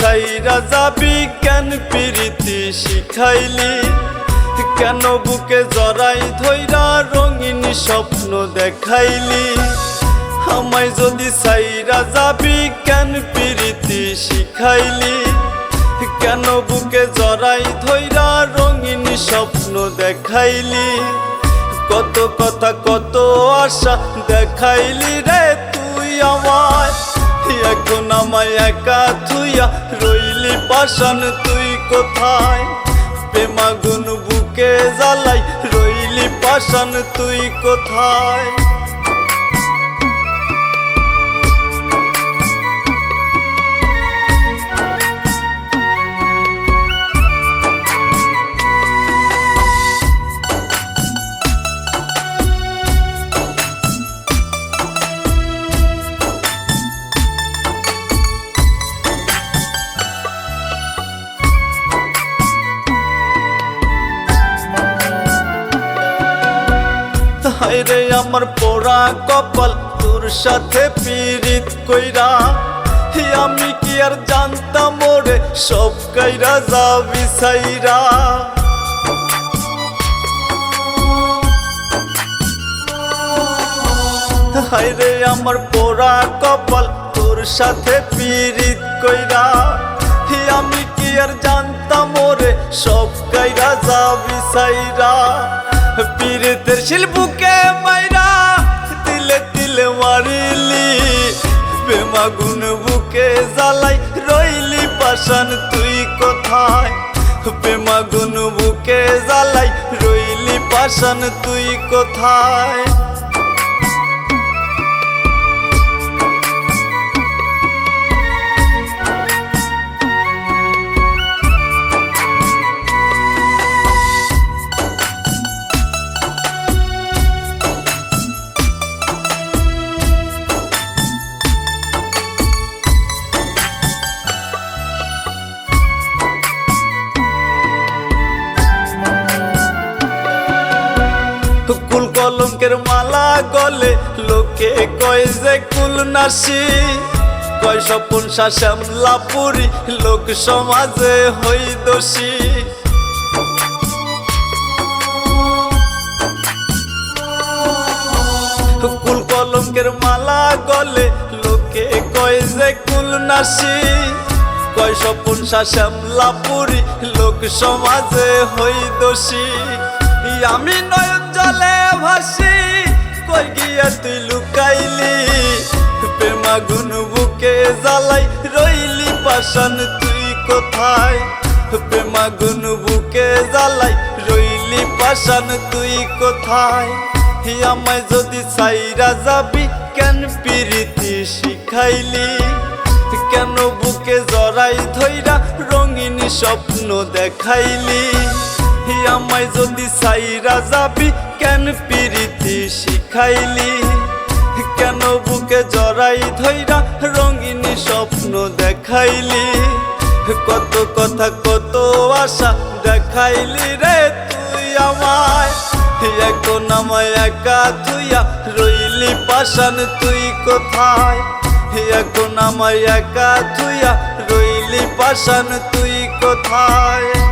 সাইরা যাবি কেন প্রীতি শিখাইলি? কেন বুকে জড়াই ধইরা রঙিন স্বপ্ন দেখাইলি? আমায় যদি সাইরা যাবি কেন প্রীতি শিখাইলি? কেন বুকে জড়াই ধইরা রঙিন স্বপ্ন দেখাইলি? কত কথা, কত আশা দেখাইলি রে তুই আমায়। এখন আমায় একা থুইয়া রইলি পাশান তুই কোথায়? প্রেমাগুন বুকে জ্বালাই রইলি পাশান তুই কোথায়? হায়রে আমার পোড়া কপাল, তোর সাথে পীড়িত কইরা। আমি কি আর জানতাম ওরে, সব কাইরা যাবি সাইরা হায়রে আমার পোড়া কপাল, তোর সাথে পীড়িত কইরা। আমি কি আর জানতাম ওরে, সব কাইরা যাবি সাইরা পীড়িতের শিল্পুকে মাইরা তিলে তিলে মারিলি। বেমাগুন বুকে জ্বালাই রইলি পাশান তুই কোথায়? বেমাগুন বুকে জ্বালাই রইলি পাশান তুই কোথায়? কুল কলঙ্কের মালা গলে, লোকে কয় যে কুল নাসি। কয় স্বপন শ্যামলা পুরি লোক সমাজে হই দোষী। কুল কলঙ্কের মালা গলে, লোকে কয় যে কুল নাসি। কয় স্বপন শ্যামলা পুরি লোক সমাজে হই দোষী। আমি নয়ন জলে ভাসি, কই গিয়া তুই লুকাইলি? প্রেমাগুন বুকে জ্বালাই রইলি পাশান তুই কোথায়? প্রেমাগুন বুকে জ্বালাই রইলি পাশান তুই কোথায়? আমায় যদি সাইরা যাবি, কেন পিরিতি শিখাইলি? কেন বুকে জড়াই ধইরা রঙিন স্বপ্ন দেখাইলি? আমায় যদি সাইরা যাবি, কেন পিরিতি শিখাইলি? কেন বুকে জড়াই ধইরা রঙিন স্বপ্ন দেখাইলি? কত কথা, কত আশা দেখাইলি রে তুই আমায়। এখন আমায় একা থুইয়া রইলি পাশান তুই কোথায়? এখন আমায় একা থুইয়া রইলি পাশান তুই কোথায়?